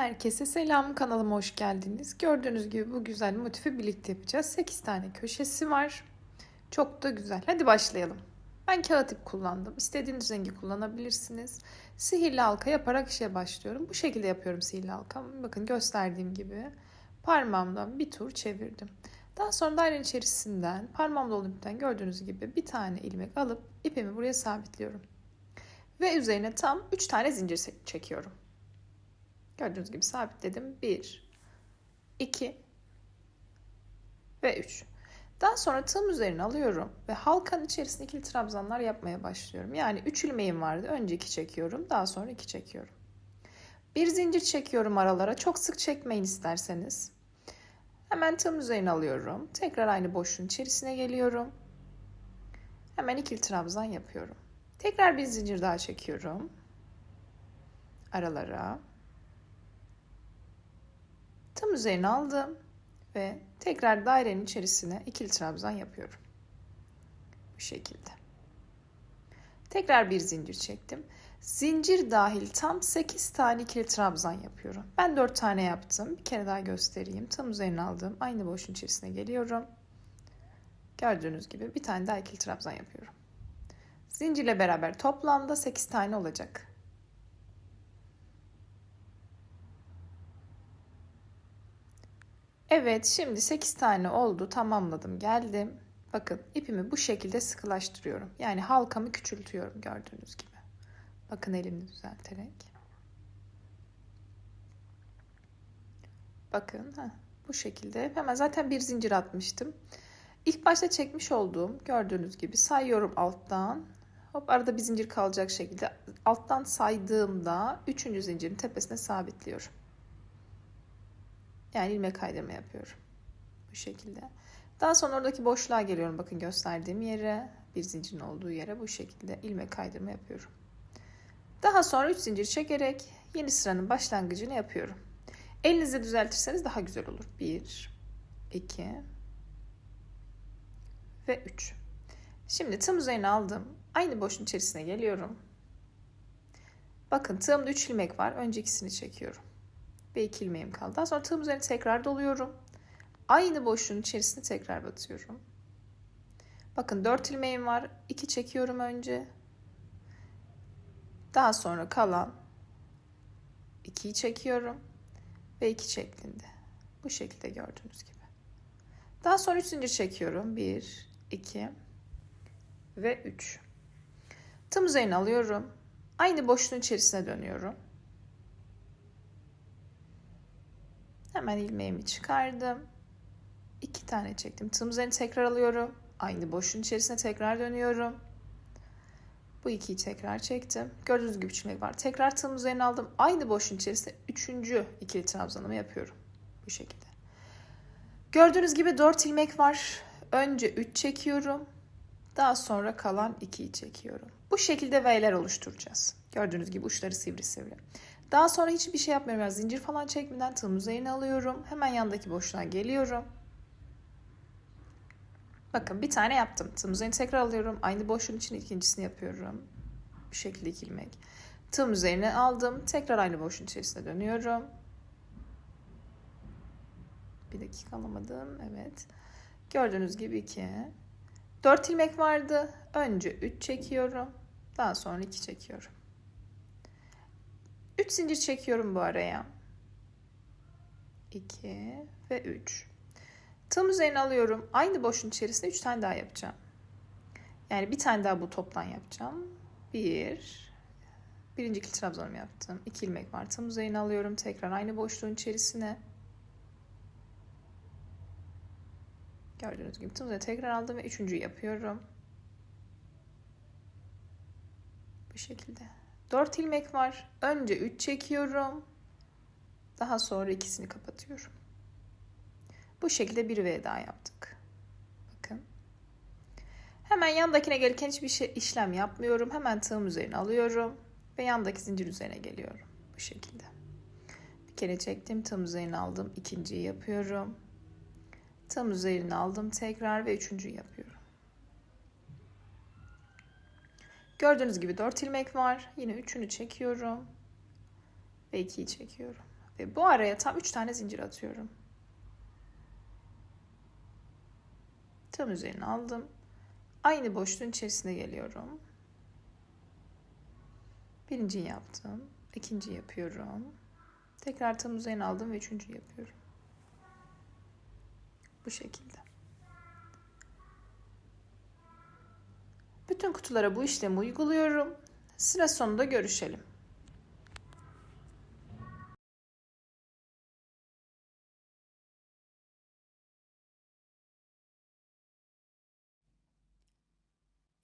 Herkese selam kanalıma hoş geldiniz. Gördüğünüz gibi bu güzel motifi birlikte yapacağız. 8 tane köşesi var. Çok da güzel. Hadi başlayalım. Ben kağıt ip kullandım. İstediğiniz rengi kullanabilirsiniz. Sihirli halka yaparak işe başlıyorum. Bu şekilde yapıyorum sihirli halkamı. Bakın gösterdiğim gibi parmağımdan bir tur çevirdim. Daha sonra dairenin içerisinden parmağımda olan ipten gördüğünüz gibi bir tane ilmek alıp ipimi buraya sabitliyorum. Ve üzerine tam 3 tane zincir çekiyorum. Gördüğünüz gibi sabitledim. 1, 2 ve 3. Daha sonra tığım üzerine alıyorum ve halkanın içerisine ikili trabzanlar yapmaya başlıyorum. Yani 3 ilmeğim vardı. Önce 2 çekiyorum. Daha sonra 2 çekiyorum. Bir zincir çekiyorum aralara. Çok sık çekmeyin isterseniz. Hemen tığım üzerine alıyorum. Tekrar aynı boşluğun içerisine geliyorum. Hemen ikili trabzan yapıyorum. Tekrar bir zincir daha çekiyorum. Aralara. Tam üzerine aldım ve tekrar dairenin içerisine ikili trabzan yapıyorum. Bu şekilde. Tekrar bir zincir çektim. Zincir dahil tam 8 tane ikili trabzan yapıyorum. Ben 4 tane yaptım. Bir kere daha göstereyim. Tam üzerine aldım. Aynı boşluğun içerisine geliyorum. Gördüğünüz gibi bir tane daha ikili trabzan yapıyorum. Zincirle beraber toplamda 8 tane olacak. Evet şimdi 8 tane oldu tamamladım geldim. Bakın ipimi bu şekilde sıkılaştırıyorum. Yani halkamı küçültüyorum gördüğünüz gibi. Bakın elimi düzelterek. Bakın heh, bu şekilde. Hemen zaten bir zincir atmıştım. İlk başta çekmiş olduğum gördüğünüz gibi sayıyorum alttan. Hop arada bir zincir kalacak şekilde alttan saydığımda üçüncü zincirin tepesine sabitliyorum. Yani ilmek kaydırma yapıyorum. Bu şekilde. Daha sonra oradaki boşluğa geliyorum. Bakın gösterdiğim yere, bir zincirin olduğu yere bu şekilde ilmek kaydırma yapıyorum. Daha sonra 3 zincir çekerek yeni sıranın başlangıcını yapıyorum. Elinizle düzeltirseniz daha güzel olur. 1 2 ve 3. Şimdi tığım üzerine aldım. Aynı boşluğun içerisine geliyorum. Bakın tığımda 3 ilmek var. Önce ikisini çekiyorum ve iki ilmeğim kaldı. Daha sonra tığım üzerine tekrar doluyorum. Aynı boşluğun içerisine tekrar batıyorum. Bakın 4 ilmeğim var. 2 çekiyorum önce. Daha sonra kalan 2'yi çekiyorum ve 2 şeklinde. Bu şekilde gördüğünüz gibi. Daha sonra 3 zincir çekiyorum. 1 2 ve 3. Tım üzerine alıyorum. Aynı boşluğun içerisine dönüyorum. Hemen ilmeğimi çıkardım. İki tane çektim. Tığım üzerine tekrar alıyorum. Aynı boşluğun içerisine tekrar dönüyorum. Bu ikiyi tekrar çektim. Gördüğünüz gibi üç ilmek var. Tekrar tığım üzerine aldım. Aynı boşluğun içerisine üçüncü ikili trabzanımı yapıyorum. Bu şekilde. Gördüğünüz gibi dört ilmek var. Önce üç çekiyorum. Daha sonra kalan ikiyi çekiyorum. Bu şekilde V'ler oluşturacağız. Gördüğünüz gibi uçları sivri sivri. Daha sonra hiçbir şey yapmıyorum. Yani zincir falan çekmeden tığım üzerine alıyorum. Hemen yandaki boşluğa geliyorum. Bakın bir tane yaptım. Tığım üzerine tekrar alıyorum. Aynı boşluğun için ikincisini yapıyorum. Bu şekilde ilmek. Tığım üzerine aldım. Tekrar aynı boşluğun içerisine dönüyorum. Bir dakika alamadım. Evet. Gördüğünüz gibi iki. Dört ilmek vardı. Önce üç çekiyorum. Daha sonra iki çekiyorum. 3 zincir çekiyorum bu araya. 2 ve 3. Tığım üzerine alıyorum. Aynı boşluğun içerisinde 3 tane daha yapacağım. Yani bir tane daha bu toptan yapacağım. 1 Birinci ikili trabzanımı yaptım. 2 ilmek var. Tığım üzerine alıyorum. Tekrar aynı boşluğun içerisine. Gördüğünüz gibi tığım üzerine tekrar aldım ve üçüncüyü yapıyorum. Bu şekilde. 4 ilmek var. Önce 3 çekiyorum. Daha sonra ikisini kapatıyorum. Bu şekilde bir V yaptık. Bakın. Hemen yandakine gelirken hiçbir şey işlem yapmıyorum. Hemen tığım üzerine alıyorum ve yandaki zincir üzerine geliyorum. Bu şekilde. Bir kere çektim, tığım üzerine aldım, ikinciyi yapıyorum. Tığım üzerine aldım tekrar ve üçüncüyü yapıyorum. Gördüğünüz gibi 4 ilmek var. Yine üçünü çekiyorum. Ve 2'yi çekiyorum. Ve bu araya tam 3 tane zincir atıyorum. Tam üzerine aldım. Aynı boşluğun içerisine geliyorum. Birinciyi yaptım. ikinci yapıyorum. Tekrar tam üzerine aldım ve üçüncü yapıyorum. Bu şekilde. Bütün kutulara bu işlemi uyguluyorum. Sıra sonunda görüşelim.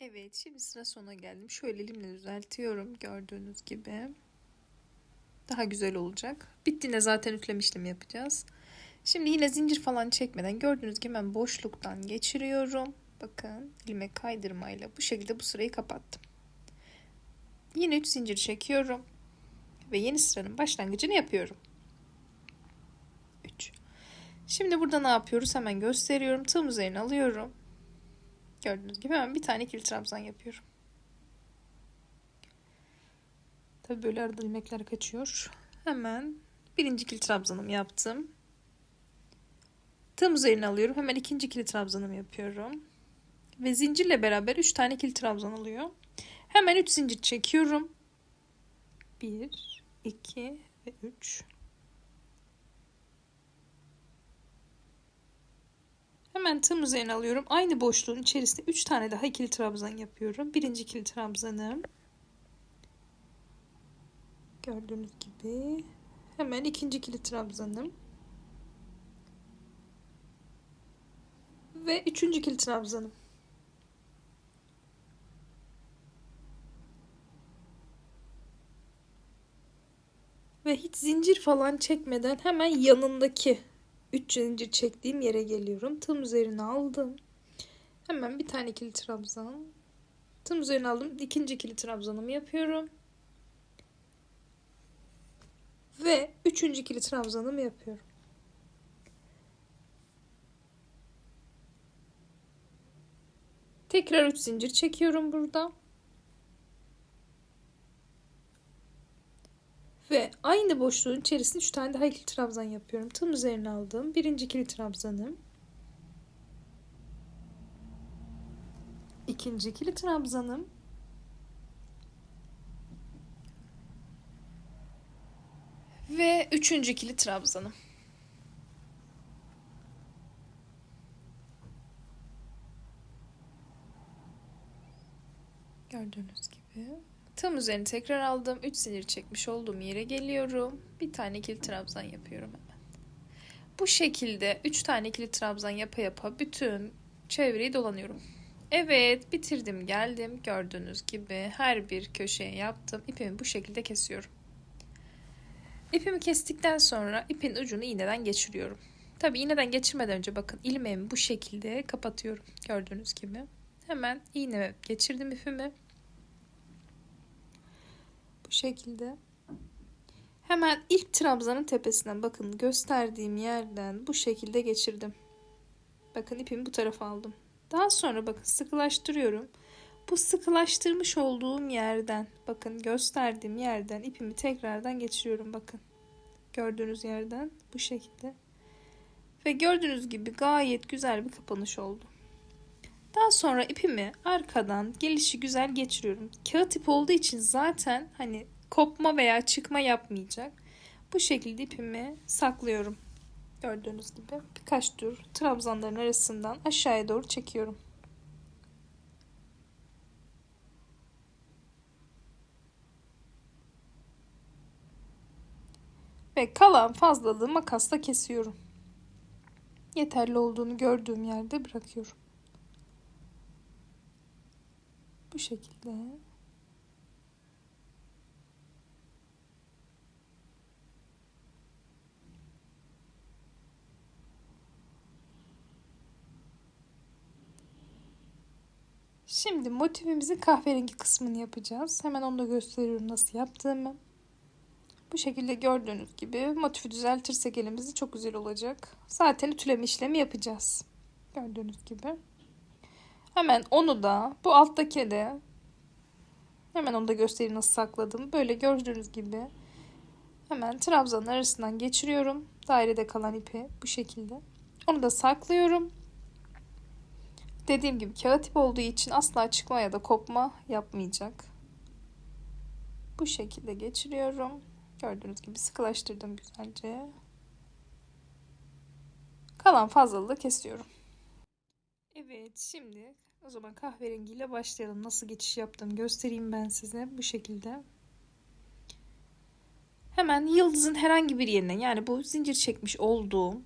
Evet, şimdi sıra sona geldim. Şöyle elimle düzeltiyorum gördüğünüz gibi. Daha güzel olacak. Bittiğinde zaten ütleme işlemi yapacağız. Şimdi yine zincir falan çekmeden gördüğünüz gibi ben boşluktan geçiriyorum. Bakın elime kaydırmayla bu şekilde bu sırayı kapattım. Yine 3 zincir çekiyorum. Ve yeni sıranın başlangıcını yapıyorum. 3. Şimdi burada ne yapıyoruz? Hemen gösteriyorum. Tığım üzerine alıyorum. Gördüğünüz gibi hemen bir tane ikili trabzan yapıyorum. Tabi böyle arada ilmekler kaçıyor. Hemen birinci ikili trabzanımı yaptım. Tığım üzerine alıyorum. Hemen ikinci ikili trabzanımı yapıyorum. Ve zincirle beraber 3 tane ikili trabzan oluyor. Hemen 3 zincir çekiyorum. 1, 2 ve 3. Hemen tığım üzerine alıyorum. Aynı boşluğun içerisinde 3 tane daha ikili trabzan yapıyorum. Birinci ikili trabzanım. Gördüğünüz gibi. Hemen ikinci ikili trabzanım. Ve üçüncü ikili trabzanım. Ve hiç zincir falan çekmeden hemen yanındaki 3 zincir çektiğim yere geliyorum. Tığım üzerine aldım. Hemen bir tane ikili trabzan. Tığım üzerine aldım. ikinci ikili trabzanımı yapıyorum. Ve üçüncü ikili trabzanımı yapıyorum. Tekrar 3 zincir çekiyorum burada. Ve aynı boşluğun içerisinde 3 tane daha ikili trabzan yapıyorum. Tam üzerine aldım. Birinci ikili trabzanım. İkinci ikili trabzanım. Ve üçüncü ikili trabzanım. Gördüğünüz gibi. Tam üzerine tekrar aldım. 3 zincir çekmiş olduğum yere geliyorum. Bir tane ikili trabzan yapıyorum hemen. Bu şekilde 3 tane ikili trabzan yapa yapa bütün çevreyi dolanıyorum. Evet bitirdim geldim. Gördüğünüz gibi her bir köşeye yaptım. İpimi bu şekilde kesiyorum. İpimi kestikten sonra ipin ucunu iğneden geçiriyorum. Tabi iğneden geçirmeden önce bakın ilmeğimi bu şekilde kapatıyorum. Gördüğünüz gibi. Hemen iğneme geçirdim ipimi. Şekilde. Hemen ilk trabzanın tepesinden bakın gösterdiğim yerden bu şekilde geçirdim. Bakın ipimi bu tarafa aldım. Daha sonra bakın sıkılaştırıyorum. Bu sıkılaştırmış olduğum yerden bakın gösterdiğim yerden ipimi tekrardan geçiriyorum bakın. Gördüğünüz yerden bu şekilde. Ve gördüğünüz gibi gayet güzel bir kapanış oldu. Daha sonra ipimi arkadan gelişi güzel geçiriyorum. Kağıt ip olduğu için zaten hani kopma veya çıkma yapmayacak. Bu şekilde ipimi saklıyorum. Gördüğünüz gibi birkaç tur trabzanların arasından aşağıya doğru çekiyorum. Ve kalan fazlalığı makasla kesiyorum. Yeterli olduğunu gördüğüm yerde bırakıyorum. Bu şekilde. Şimdi motifimizin kahverengi kısmını yapacağız. Hemen onu da gösteriyorum nasıl yaptığımı. Bu şekilde gördüğünüz gibi motifi düzeltirsek elimizi çok güzel olacak. Zaten ütüleme işlemi yapacağız. Gördüğünüz gibi. Hemen onu da bu alttaki de hemen onu da göstereyim nasıl sakladım. Böyle gördüğünüz gibi Hemen trabzanın arasından geçiriyorum. Dairede kalan ipi bu şekilde. Onu da saklıyorum. Dediğim gibi kağıt ip olduğu için asla çıkma ya da kopma yapmayacak. Bu şekilde geçiriyorum. Gördüğünüz gibi sıkılaştırdım güzelce. Kalan fazlalığı kesiyorum. Evet şimdi o zaman kahverengiyle başlayalım. Nasıl geçiş yaptım göstereyim ben size bu şekilde. Hemen yıldızın herhangi bir yerinden yani bu zincir çekmiş olduğum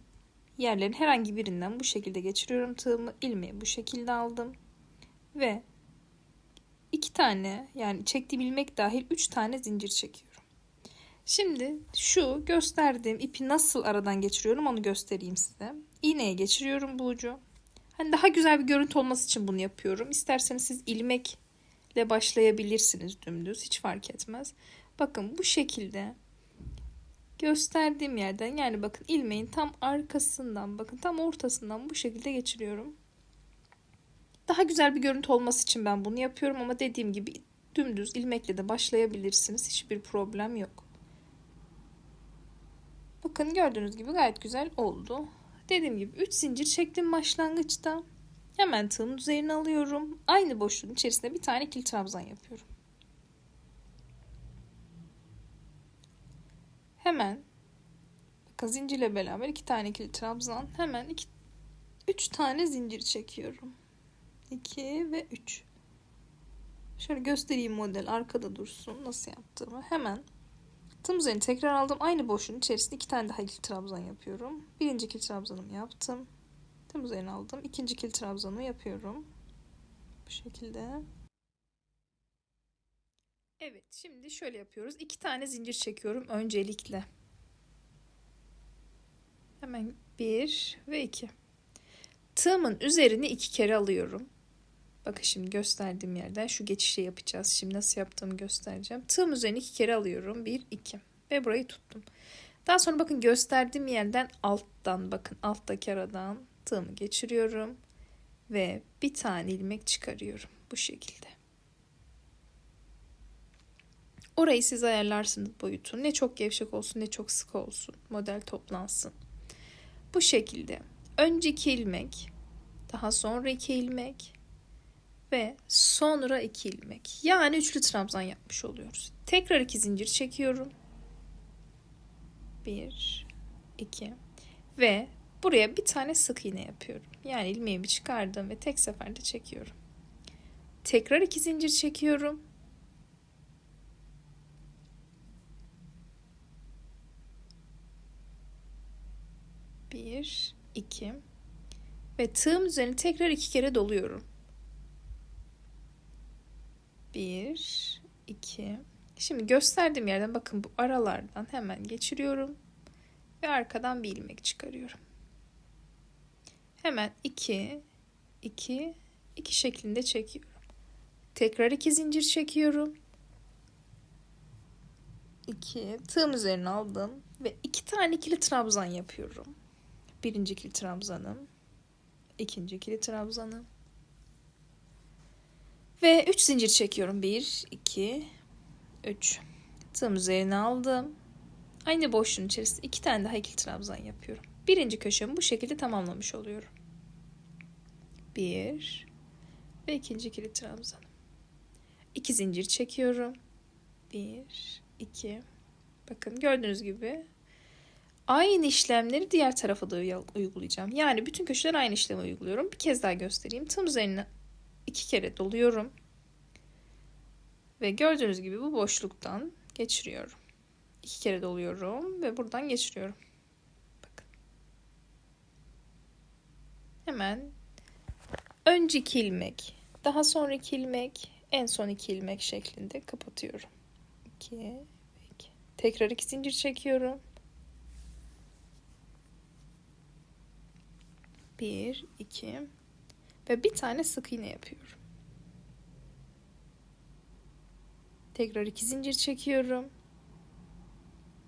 yerlerin herhangi birinden bu şekilde geçiriyorum tığımı ilmeği bu şekilde aldım ve iki tane yani çektiğim ilmek dahil üç tane zincir çekiyorum. Şimdi şu gösterdiğim ipi nasıl aradan geçiriyorum onu göstereyim size. İğneye geçiriyorum bu ucu. Hani daha güzel bir görüntü olması için bunu yapıyorum. İsterseniz siz ilmekle başlayabilirsiniz dümdüz hiç fark etmez. Bakın bu şekilde gösterdiğim yerden yani bakın ilmeğin tam arkasından bakın tam ortasından bu şekilde geçiriyorum. Daha güzel bir görüntü olması için ben bunu yapıyorum ama dediğim gibi dümdüz ilmekle de başlayabilirsiniz. Hiçbir problem yok. Bakın gördüğünüz gibi gayet güzel oldu. Dediğim gibi 3 zincir çektim başlangıçta. Hemen tığın üzerine alıyorum. Aynı boşluğun içerisinde bir tane ikili trabzan yapıyorum. Hemen bakın zincirle beraber iki tane ikili trabzan. Hemen iki, üç tane zincir çekiyorum. 2 ve 3. Şöyle göstereyim model arkada dursun nasıl yaptığımı. Hemen tım üzerine tekrar aldım. Aynı boşluğun içerisinde iki tane daha ikili trabzan yapıyorum. Birinci ikili trabzanımı yaptım. Tım üzerine aldım. İkinci ikili trabzanımı yapıyorum. Bu şekilde. Evet şimdi şöyle yapıyoruz. İki tane zincir çekiyorum öncelikle. Hemen bir ve iki. Tığımın üzerini iki kere alıyorum. Bakın şimdi gösterdiğim yerden şu geçişi yapacağız. Şimdi nasıl yaptığımı göstereceğim. Tığım üzerine iki kere alıyorum. Bir, iki. Ve burayı tuttum. Daha sonra bakın gösterdiğim yerden alttan bakın alttaki aradan tığımı geçiriyorum. Ve bir tane ilmek çıkarıyorum. Bu şekilde. Orayı siz ayarlarsınız boyutu. Ne çok gevşek olsun ne çok sık olsun. Model toplansın. Bu şekilde. Önce iki ilmek. Daha sonra iki ilmek ve sonra iki ilmek. Yani üçlü trabzan yapmış oluyoruz. Tekrar iki zincir çekiyorum. Bir, iki ve buraya bir tane sık iğne yapıyorum. Yani ilmeğimi çıkardım ve tek seferde çekiyorum. Tekrar iki zincir çekiyorum. Bir, iki ve tığım üzerine tekrar iki kere doluyorum. Bir, iki. Şimdi gösterdiğim yerden bakın bu aralardan hemen geçiriyorum. Ve arkadan bir ilmek çıkarıyorum. Hemen iki, iki, iki şeklinde çekiyorum. Tekrar iki zincir çekiyorum. İki, tığım üzerine aldım. Ve iki tane ikili trabzan yapıyorum. Birinci ikili trabzanım. ikinci ikili trabzanım. Ve 3 zincir çekiyorum. 1, 2, 3. Tığım üzerine aldım. Aynı boşluğun içerisinde iki tane daha ikili trabzan yapıyorum. Birinci köşemi bu şekilde tamamlamış oluyorum. 1 ve ikinci ikili trabzan. 2 zincir çekiyorum. 1, 2. Bakın gördüğünüz gibi aynı işlemleri diğer tarafa da uygulayacağım. Yani bütün köşeler aynı işlemi uyguluyorum. Bir kez daha göstereyim. Tığım üzerine iki kere doluyorum. Ve gördüğünüz gibi bu boşluktan geçiriyorum. İki kere doluyorum ve buradan geçiriyorum. Hemen önce iki ilmek, daha sonra iki ilmek, en son iki ilmek şeklinde kapatıyorum. 2 ve 2. Tekrar iki zincir çekiyorum. 1 2 ve bir tane sık iğne yapıyorum. Tekrar iki zincir çekiyorum.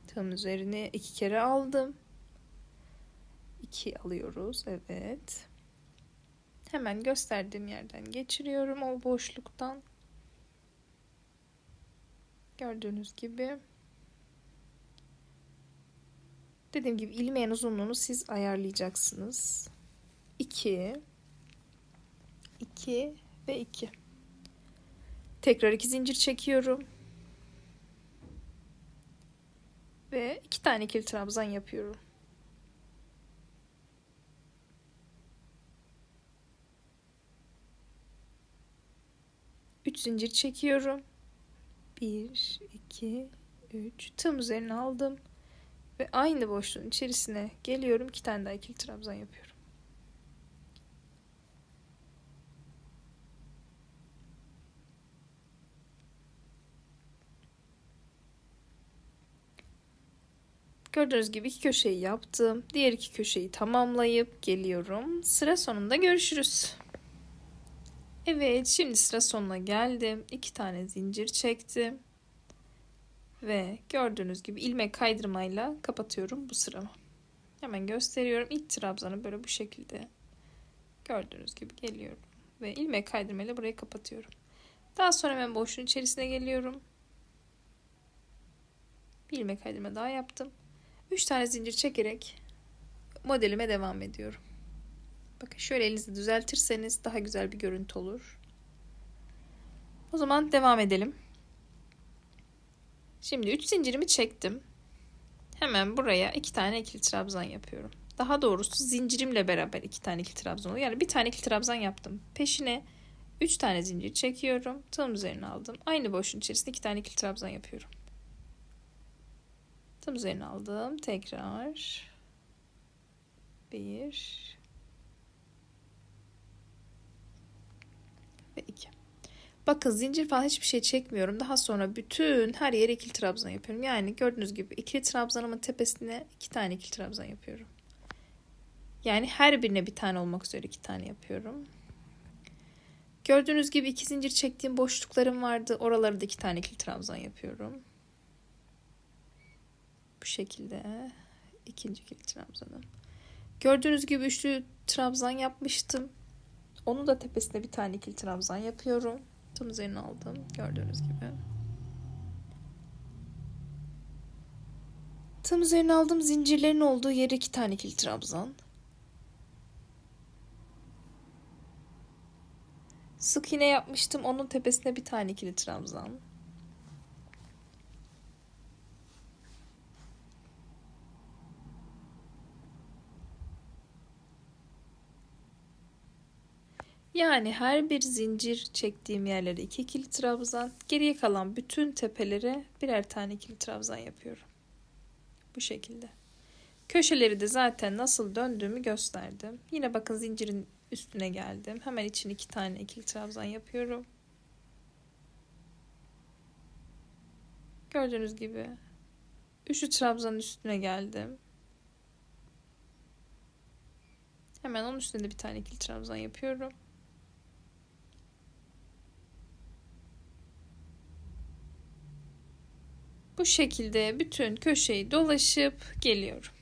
Tığın üzerine iki kere aldım. İki alıyoruz. Evet. Hemen gösterdiğim yerden geçiriyorum o boşluktan. Gördüğünüz gibi. Dediğim gibi ilmeğin uzunluğunu siz ayarlayacaksınız. 2 2 ve 2. Tekrar iki zincir çekiyorum. Ve iki tane ikili trabzan yapıyorum. Üç zincir çekiyorum. Bir, iki, üç. Tığım üzerine aldım. Ve aynı boşluğun içerisine geliyorum. iki tane daha ikili trabzan yapıyorum. Gördüğünüz gibi iki köşeyi yaptım. Diğer iki köşeyi tamamlayıp geliyorum. Sıra sonunda görüşürüz. Evet şimdi sıra sonuna geldim. İki tane zincir çektim. Ve gördüğünüz gibi ilmek kaydırmayla kapatıyorum bu sıramı. Hemen gösteriyorum. İlk trabzanı böyle bu şekilde gördüğünüz gibi geliyorum. Ve ilmek kaydırmayla burayı kapatıyorum. Daha sonra hemen boşluğun içerisine geliyorum. Bir ilmek kaydırma daha yaptım. 3 tane zincir çekerek modelime devam ediyorum. Bakın şöyle elinizi düzeltirseniz daha güzel bir görüntü olur. O zaman devam edelim. Şimdi 3 zincirimi çektim. Hemen buraya 2 tane ikili trabzan yapıyorum. Daha doğrusu zincirimle beraber 2 tane ikili trabzan oluyor. Yani bir tane ikili trabzan yaptım. Peşine 3 tane zincir çekiyorum. Tığım üzerine aldım. Aynı boşluğun içerisinde 2 tane ikili trabzan yapıyorum. Tam üzerine aldım. Tekrar. Bir. Ve iki. Bakın zincir falan hiçbir şey çekmiyorum. Daha sonra bütün her yere ikili trabzan yapıyorum. Yani gördüğünüz gibi ikili trabzanımın tepesine iki tane ikili trabzan yapıyorum. Yani her birine bir tane olmak üzere iki tane yapıyorum. Gördüğünüz gibi iki zincir çektiğim boşluklarım vardı. Oraları da iki tane ikili trabzan yapıyorum. Bu şekilde ikinci ikili trabzanım. Gördüğünüz gibi üçlü trabzan yapmıştım. Onu da tepesine bir tane ikili trabzan yapıyorum. Tam üzerine aldım. Gördüğünüz gibi. Tam üzerine aldım. Zincirlerin olduğu yere iki tane ikili trabzan. Sık iğne yapmıştım. Onun tepesine bir tane ikili trabzan. Yani her bir zincir çektiğim yerlere iki ikili trabzan, geriye kalan bütün tepelere birer tane ikili trabzan yapıyorum. Bu şekilde. Köşeleri de zaten nasıl döndüğümü gösterdim. Yine bakın zincirin üstüne geldim. Hemen için iki tane ikili trabzan yapıyorum. Gördüğünüz gibi üçlü trabzanın üstüne geldim. Hemen onun üstünde bir tane ikili trabzan yapıyorum. Bu şekilde bütün köşeyi dolaşıp geliyorum.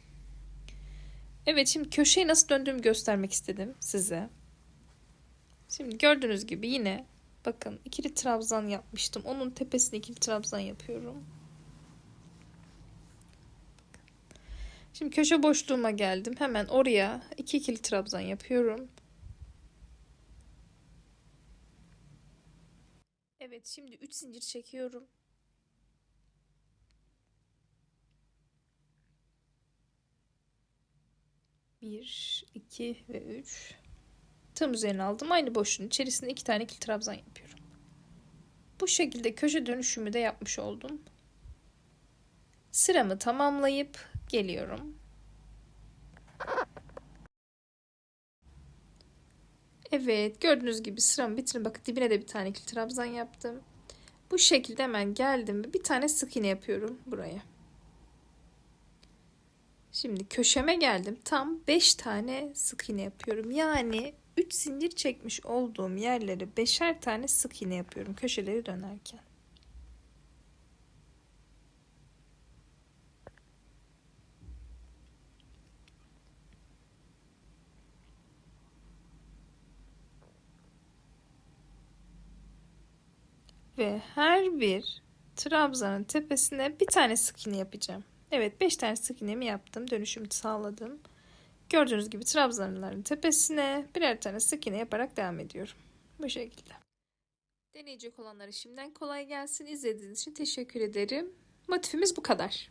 Evet şimdi köşeyi nasıl döndüğümü göstermek istedim size. Şimdi gördüğünüz gibi yine bakın ikili trabzan yapmıştım. Onun tepesine ikili trabzan yapıyorum. Şimdi köşe boşluğuma geldim. Hemen oraya iki ikili trabzan yapıyorum. Evet şimdi 3 zincir çekiyorum. Bir, iki ve üç. Tam üzerine aldım. Aynı boşluğun içerisinde iki tane ikili trabzan yapıyorum. Bu şekilde köşe dönüşümü de yapmış oldum. Sıramı tamamlayıp geliyorum. Evet gördüğünüz gibi sıramı bitirdim. Bakın dibine de bir tane ikili trabzan yaptım. Bu şekilde hemen geldim bir tane sık iğne yapıyorum buraya. Şimdi köşeme geldim. Tam 5 tane sık iğne yapıyorum. Yani 3 zincir çekmiş olduğum yerlere 5'er tane sık iğne yapıyorum köşeleri dönerken. Ve her bir trabzanın tepesine bir tane sık iğne yapacağım. Evet 5 tane sık iğnemi yaptım. Dönüşümü sağladım. Gördüğünüz gibi trabzanların tepesine birer tane sık iğne yaparak devam ediyorum. Bu şekilde. Deneyecek olanlara şimdiden kolay gelsin. İzlediğiniz için teşekkür ederim. Motifimiz bu kadar.